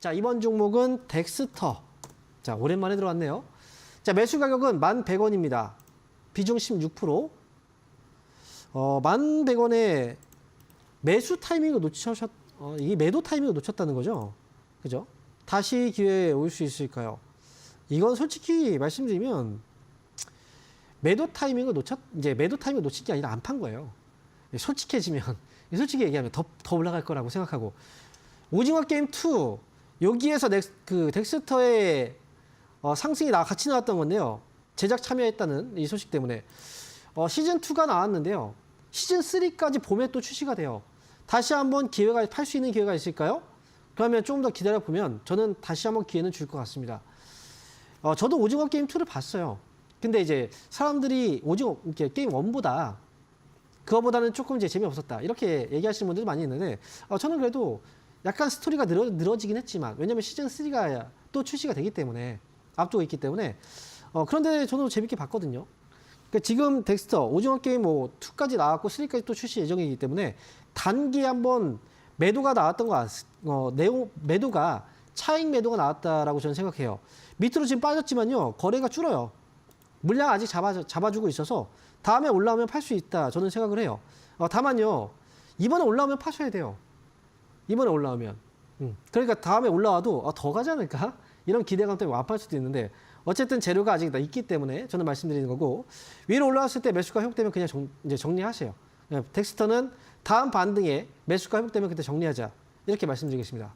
자, 이번 종목은 덱스터. 자, 오랜만에 들어왔네요. 자, 매수 가격은 1,100원입니다. 비중 16%. 어, 1,100원에 매수 타이밍을 놓치셨, 어, 이 매도 타이밍을 놓쳤다는 거죠. 그죠? 다시 기회에 올 수 있을까요? 이건 솔직히 말씀드리면 매도 타이밍을 놓쳤, 이제 매도 타이밍을 놓친 게 아니라 안 판 거예요. 솔직해지면, 솔직히 얘기하면 더, 더 올라갈 거라고 생각하고. 오징어 게임 2, 여기에서 넥스, 그 덱스터의 어, 상승이 나, 같이 나왔던 건데요. 제작 참여했다는 이 소식 때문에. 어, 시즌 2가 나왔는데요. 시즌 3까지 봄에 또 출시가 돼요. 다시 한번 기회가, 팔 수 있는 기회가 있을까요? 그러면 조금 더 기다려 보면 저는 다시 한번 기회는 줄 것 같습니다. 어, 저도 오징어 게임 2를 봤어요. 근데 이제 사람들이 오징어 게임 1보다 그거보다는 조금 이제 재미없었다. 이렇게 얘기하시는 분들이 많이 있는데 어, 저는 그래도 약간 스토리가 늘어, 늘어지긴 했지만 왜냐면 시즌 3가 또 출시가 되기 때문에 앞두고 있기 때문에 어, 그런데 저도 재밌게 봤거든요. 그러니까 지금 덱스터 오징어 게임 뭐 2까지 나왔고 3까지 또 출시 예정이기 때문에 단기에 한번 매도가 나왔던 거 같, 어, 내용 매도가 차익 매도가 나왔다라고 저는 생각해요. 밑으로 지금 빠졌지만요 거래가 줄어요. 물량 아직 잡아 잡아주고 있어서 다음에 올라오면 팔 수 있다 저는 생각을 해요. 어, 다만요 이번에 올라오면 파셔야 돼요. 이번에 올라오면. 음. 그러니까 다음에 올라와도 아, 더 가지 않을까? 이런 기대감 때문에 안팔 수도 있는데 어쨌든 재료가 아직 있기 때문에 저는 말씀드리는 거고 위로 올라왔을 때 매수가 회복되면 그냥 정, 이제 정리하세요. 예, 텍스터는 다음 반등에 매수가 회복되면 그때 정리하자 이렇게 말씀드리겠습니다.